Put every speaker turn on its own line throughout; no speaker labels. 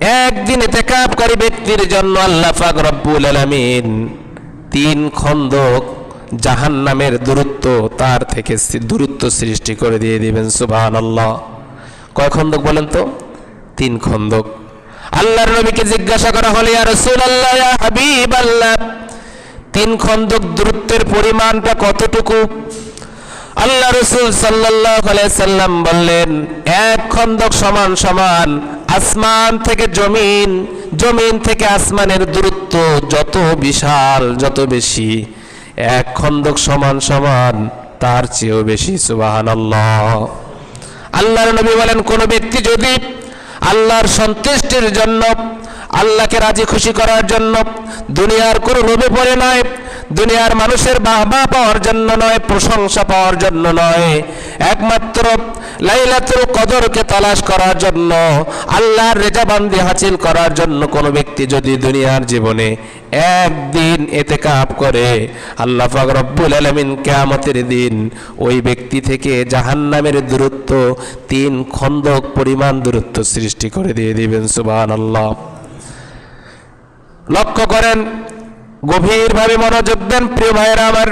একদিন এতেকাবকারী ব্যক্তির জন্য আল্লাহ পাক রব্বুল আলামিন তিন খন্দক জাহান্নামের দূরত্ব তার থেকে দূরত্ব সৃষ্টি করে দিয়ে দিবেন, সুবহানাল্লাহ। কয় খন্দক বলেন তো? তিন খন্দক। আল্লাহর নবীকে জিজ্ঞাসা করা হলে, ইয়া রাসূলুল্লাহ, ইয়া হাবিবাল্লাহ, তিন খন্দক দূরত্বের পরিমাণটা কতটুকু? আল্লাহ রসুল সাল্লাহ সাল্লাম বললেন, এক খন্দক সমান সমান আসমান থেকে জমিন জমিন থেকে আসমানের দূরত্ব যত বিশাল, যত বেশি, এক খন্দক সমান সমান, তার চেয়েও বেশি সুবাহান আল্লাহ আল্লাহর নবী বলেন, কোন ব্যক্তি যদি আল্লাহর সন্তুষ্টির জন্য, আল্লাহকে রাজি খুশি করার জন্য দুনিয়ার কোনো লোভে পড়ে নয় দুনিয়ার মানুষের বাহবা পাওয়ার জন্য নয়, প্রশংসা পাওয়ার জন্য নয়। একমাত্র লাইলাতুল কদরকে তালাশ করার জন্য, আল্লাহর রেজাবান্দি হাসিল করার জন্য কোনো ব্যক্তি যদি দুনিয়ার জীবনে একদিন এতে কাপ করে, আল্লাহ রব্বুল আলামিন কিয়ামতের দিন ওই ব্যক্তি থেকে জাহান্নামের দূরত্ব, তিন খন্দক পরিমাণ দূরত্ব সৃষ্টি করে দিয়ে দিবেন সুবাহ সুবহানাল্লাহ। লক্ষ্য করেন গভীরভাবে মনোযোগ দেন প্রিয় ভাইয়েরা আমার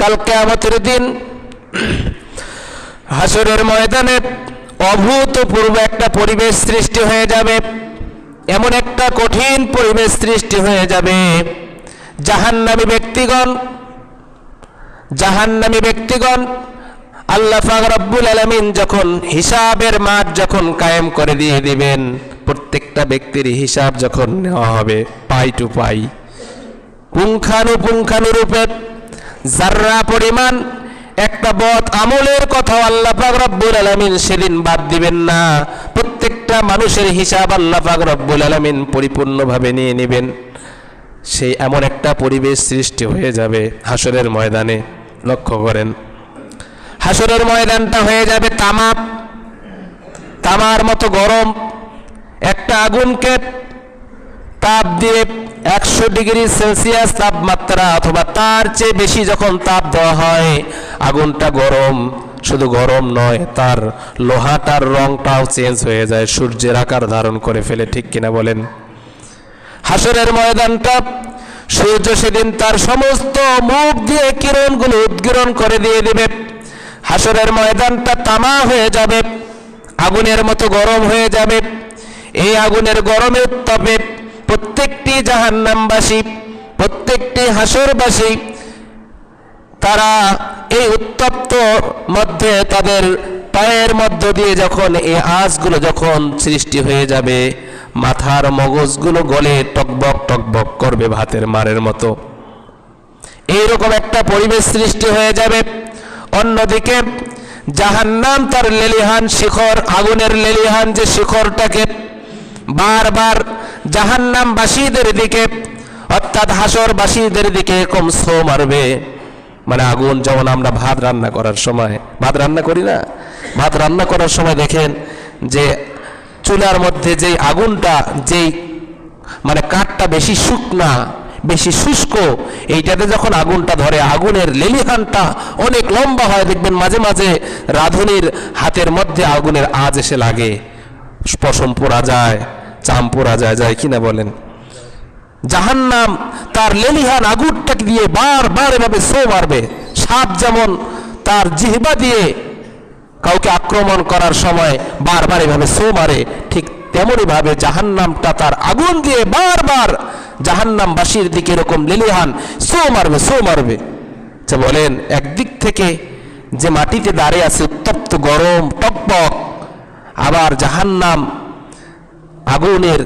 কালকে কেয়ামতের দিন। হাসরের ময়দানে অভূতপূর্ব একটা পরিবেশ সৃষ্টি হয়ে যাবে। এমন একটা কঠিন পরিবেশ সৃষ্টি হয়ে যাবে। জাহান্নামী ব্যক্তিগণ জাহান্নামী ব্যক্তিগণ, আল্লাহ রব্বুল আলামিন যখন হিসাবের মাঠ যখন কায়েম করে দিয়ে দিবেন, প্রত্যেকটা ব্যক্তির হিসাব যখন নেওয়া হবে, পাই টু পাই। পুঙ্খানুপুঙ্খানুরূপে যার্রা পরিমাণ, একটা বদ আমলের কথা আল্লাহ পাক রব্বুল আলামিন সেদিন বাদ দিবেন না। প্রত্যেকটা মানুষের হিসাব আল্লাহ পাক রব্বুল আলামিন পরিপূর্ণভাবে নিয়ে নেবেন। সেই এমন একটা পরিবেশ সৃষ্টি হয়ে যাবে হাসরের ময়দানে, লক্ষ্য করেন। হাসরের ময়দানটা হয়ে যাবে তামা তামার মতো গরম, একটা আগুনকে তাপ দিয়ে একশো ডিগ্রি সেলসিয়াস তাপমাত্রা অথবা তার চেয়ে বেশি যখন তাপ দেওয়া হয়, আগুনটা গরম। শুধু গরম নয়, তার লোহাটার রংটাও চেঞ্জ হয়ে যায়, সূর্যের আকার ধারণ করে ফেলে, ঠিক কিনা বলেন? হাসরের ময়দানটা, সূর্য সেদিন তার সমস্ত মুখ দিয়ে কিরণগুলো উদ্গীরণ করে দিয়ে দেবে। হাসরের ময়দানটা তামা হয়ে যাবে, আগুনের মতো গরম হয়ে যাবে। এই আগুনের গরমে উত্তাপে প্রত্যেকটি জাহান্নামবাসী, প্রত্যেকটি হাসরবাসী তারা এই উত্তপ্ত মধ্যে তাদের পায়ের মধ্য দিয়ে যখন এই আঁচগুলো যখন সৃষ্টি হয়ে যাবে, মাথার মগজগুলো গলে টকবক টকবক করবে ভাতের মারের মতো। এইরকম একটা পরিবেশ সৃষ্টি হয়ে যাবে। অন্যদিকে জাহান্নাম তার লেলিহান শিখর, আগুনের লেলিহান যে শিখরটাকে বারবার জাহান্নামবাসীদের দিকে, অর্থাৎ হাসর হাসরবাসীদের দিকে এরকম সো মারবে। মানে আগুন, যেমন আমরা ভাত রান্না করার সময়, ভাত রান্না করি না? ভাত রান্না করার সময় দেখেন যে চুলার মধ্যে যেই আগুনটা, যেই মানে কাঠটা বেশি শুকনা, বেশি শুষ্ক, এইটাতে যখন আগুনটা ধরে, আগুনের লেলিহানটা অনেক লম্বা হয়। দেখবেন মাঝে মাঝে রাঁধুনির হাতের মধ্যে আগুনের আজ এসে লাগে। পশম পোড়া যায় চাম পোড়া যায় যায় কিনা বলেন। জাহান্নাম তার লেলিহান আগুনটাকে দিয়ে বারবার এভাবে সো মারবে। সাপ যেমন তার জিহবা দিয়ে কাউকে আক্রমণ করার সময় বারবার এভাবে সো মারে, ঠিক তেমনই ভাবে জাহান্নামটা তার আগুন দিয়ে বারবার জাহান্নামবাসীর দিকে এরকম লেলিহান সো মারবে সো মারবে। যে বলেন, একদিক থেকে যে মাটিতে দাঁড়িয়ে আছে উত্তপ্ত গরম টকবক, আবার জাহান্নাম আগুনের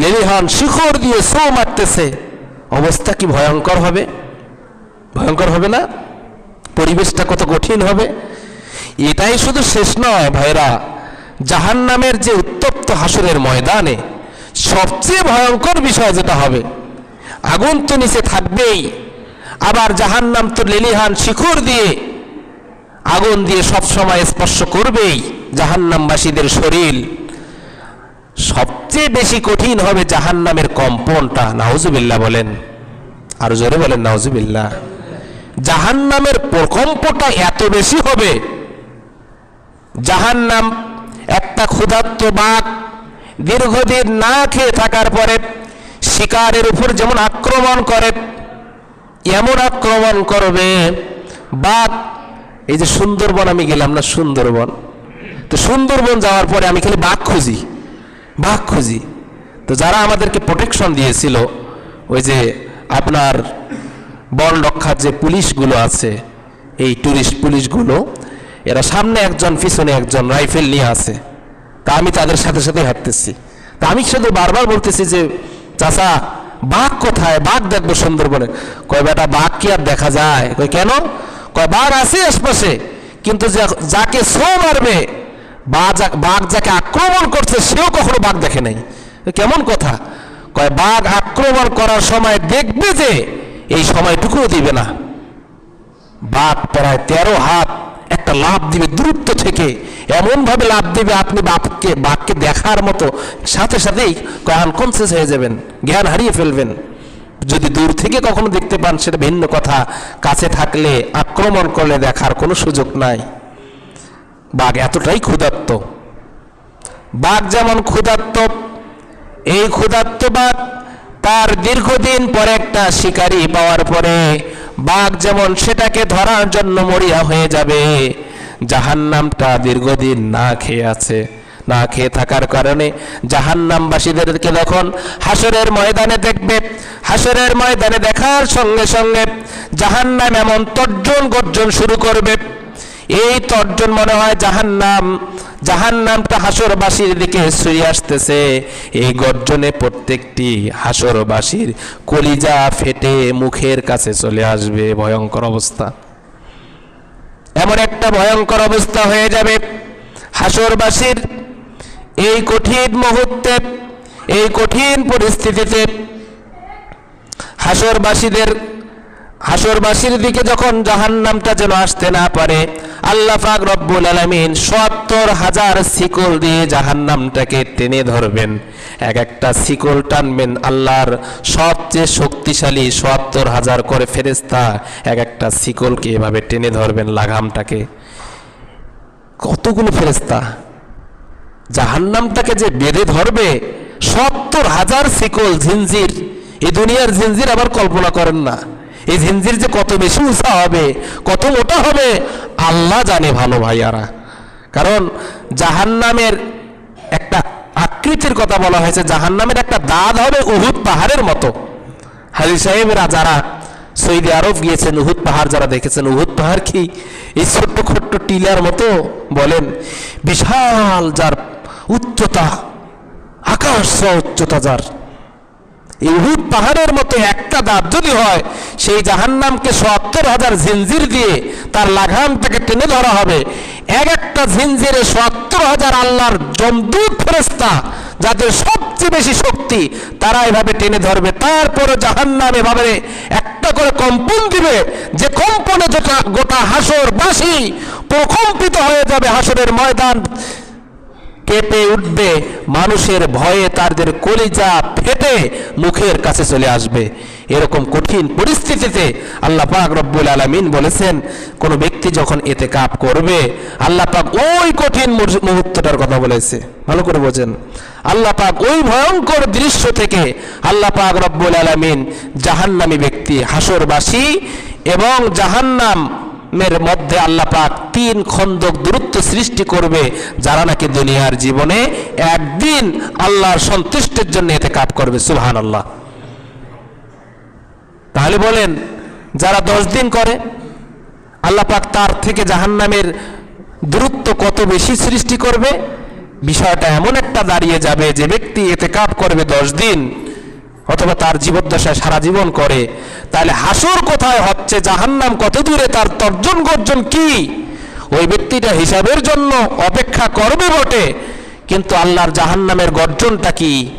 লেলিহান শিখর দিয়ে সো মারতেছে। অবস্থা কি ভয়ঙ্কর হবে? ভয়ঙ্কর হবে না? পরিবেশটা কত কঠিন হবে? এটাই শুধু শেষ নয় ভাইরা জাহান নামের যে উত্তপ্ত হাসরের ময়দানে সবচেয়ে ভয়ঙ্কর বিষয় যেটা হবে, আগুন তো নিচে থাকবেই, আবার জাহান নাম তো লেলিহান শিখর দিয়ে আগুন দিয়ে সব সময় স্পর্শ করবেই জাহান্নামবাসীদের শরীর। সবচেয়ে বেশি কঠিন হবে জাহান্নামের কম্পনটা, নাউজুবিল্লাহ বলেন। আর জোরে বলেন, নাউজুবিল্লাহ। জাহান্নামের প্রকম্পটা এত বেশি হবে, জাহান্নাম একটা ক্ষুধার্ত বাঘ দীর্ঘদিন না খেয়ে থাকার পরে শিকারের উপর যেমন আক্রমণ করে, এমন আক্রমণ করবে, বাঘ, এই যে সুন্দরবন আমি গেলাম না সুন্দরবন, তো সুন্দরবন যাওয়ার পরে আমি খালি বাঘ খুঁজি। বাঘ খুঁজি তো যারা আমাদেরকে প্রোটেকশন দিয়েছিল, ওই যে আপনার বন রক্ষার যে পুলিশগুলো আছে, এই ট্যুরিস্ট পুলিশগুলো, এরা সামনে একজন, পিছনে একজন রাইফেল নিয়ে আছে। তা আমি তাদের সাথে সাথে হাঁটতেছি। তা আমি শুধু বারবার বলতেছি যে, চাচা, বাঘ কোথায়? বাঘ দেখব সুন্দরবনে। কয়, বেটা, বাঘ কি আর দেখা যায়? কয়, কেন? কয়, বাঘ আছে আশপাশে, কিন্তু যাকে সো মারবে বাঘ যাকে আক্রমণ করছে, সেও কখনো বাঘ দেখে নাই। কেমন কথা? কয়, বাঘ আক্রমণ করার সময় দেখবে যে এই সময়টুকুও দিবে না। বাঘ প্রায় তেরো হাত একটা লাভ দিবে দূরত্ব থেকে। এমন ভাবে লাভ দিবে আপনি বাপকে বাঘকে দেখার মতো। সাথে সাথেই আনকনসিয়াস হয়ে যাবেন, জ্ঞান হারিয়ে ফেলবেন। যদি দূর থেকে কখনো দেখতে পান, সেটা ভিন্ন কথা। কাছে থাকলে আক্রমণ করলে দেখার কোনো সুযোগ নাই। বাঘ এতটাই ক্ষুধার্ত। বাঘ যেমন ক্ষুধার্ত, এই ক্ষুধার্ত বাঘ তার দীর্ঘদিন পরে একটা শিকারী পাওয়ার পরে বাঘ যেমন সেটাকে ধরার জন্য মরিয়া হয়ে যাবে, জাহান্নামটা দীর্ঘদিন না খেয়ে আছে, না খেয়ে থাকার কারণে জাহান্নামবাসীদেরকে যখন হাসরের ময়দানে দেখবে, হাসরের ময়দানে দেখার সঙ্গে সঙ্গে জাহান্নাম এমন তর্জন গর্জন শুরু করবে। এই তর্জন মনে হয় জাহান্নাম, জাহান্নামটা হাসরবাসীর দিকে ছুঁয়ে আসতেছে। এই গর্জনে প্রত্যেকটি হাসরবাসীর কলিজা ফেটে মুখের কাছে চলে আসবে ভয়ঙ্কর অবস্থা। এমন একটা ভয়ঙ্কর অবস্থা হয়ে যাবে। হাসরবাসীর এই কঠিন মুহূর্তে, এই কঠিন পরিস্থিতিতে হাসরবাসীদের হাসরবাসীর দিকে যখন জাহান্নামটা যেন আসতে না পারে, আল্লাহ পাক রব্বুল আলামিন সত্তর হাজার শিকল দিয়ে জাহান্নামটাকে টেনে ধরবেন। এক একটা শিকল টানবেন আল্লাহর সবচেয়ে শক্তিশালী সত্তর হাজার করে ফেরেস্তা এক একটা শিকলকে এভাবে টেনে ধরবেন লাগামটাকে। কতগুলো ফেরেস্তা জাহান্নামটাকে যে বেঁধে ধরবে, সত্তর হাজার শিকল ঝিনজির এই দুনিয়ার ঝিনজির আবার কল্পনা করেন না। এই ঝিনজির যে কত বেশি উঁচা হবে, কত মোটা হবে, আল্লাহ জানে ভালো ভাইয়ারা। কারণ জাহান্নামের একটা আকৃতির কথা বলা হয়েছে, জাহান্নামের একটা দাঁত হবে উহুদ পাহাড়ের মতো। হাজি সাহেবেরা যারা সৌদি আরব গিয়েছেন, উহুদ পাহাড় যারা দেখেছেন, উহুদ পাহাড় কি? এই ছোট্ট ছোট্ট টিলার মতো বলেন, বিশাল যার উচ্চতা, আকাশ উচ্চতা যার এই উহুদ পাহাড়ের মতো একটা দাঁত যদি হয়, সেই জাহান্নামকে সত্তর হাজার ঝিনজির দিয়ে তার লাগাম থেকে টেনে ধরা হবে। এক একটা ঝিনজিরে সত্তর হাজার আল্লাহর জমদূত ফেরেস্তা যাদের সবচেয়ে বেশি শক্তি, তারা এভাবে টেনে ধরবে। তারপরে জাহান্নাম এভাবে একটা করে কম্পন দিবে, যে কম্পনে যেটা গোটা হাসর বাসি প্রকম্পিত হয়ে যাবে হাসরের ময়দান কেঁপে উঠবে। মানুষের ভয়ে তাদের কলিজা ফেটে মুখের কাছে চলে আসবে। এরকম কঠিন পরিস্থিতিতে আল্লাহ পাক রব্বুল আলামিন বলেছেন, কোন ব্যক্তি যখন এতে কাপ করবে, আল্লাহ পাক ওই কঠিন মুহূর্তটার কথা বলেছে। ভালো করে বোঝেন। আল্লাহ পাক ওই ভয়ঙ্কর দৃশ্য থেকে আল্লাহ পাক রব্বুল আলামিন জাহান্নামী ব্যক্তি, হাসরবাসী এবং জাহান্নাম মের মধ্যে আল্লাহ পাক তিন খন্দক দূরত্ব সৃষ্টি করবে, যারা নাকি দুনিয়ার জীবনে একদিন আল্লাহর সন্তুষ্টের জন্য এতে কাপ করবে সুহান আল্লাহ তাহলে বলেন, যারা দশ দিন করে, আল্লাহ পাক তার থেকে জাহান্নামের দূরত্ব কত বেশি সৃষ্টি করবে? বিষয়টা এমন একটা দাঁড়িয়ে যাবে, যে ব্যক্তি এতে কাপ করবে দশ দিন, অথবা তার জীবদ্দশায় সারা জীবন করে। তাহলে হাসর কোথায় হচ্ছে? জাহান্নাম কত দূরে? তার তর্জন গর্জন কি? ওই ব্যক্তিটা হিসাবের জন্য অপেক্ষা করবে বটে। কিন্তু আল্লাহর জাহান্নামের গর্জনটা কি?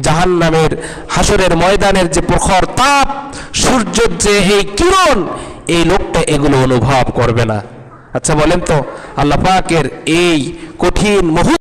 জাহান্নামের হাসরের ময়দানের যে প্রখর তাপ, সূর্যের যে এই কিরণ, এই লোকটা এগুলো অনুভব করবে না। আচ্ছা বলেন তো, আল্লাহ পাকের এই কঠিন মুহূর্ত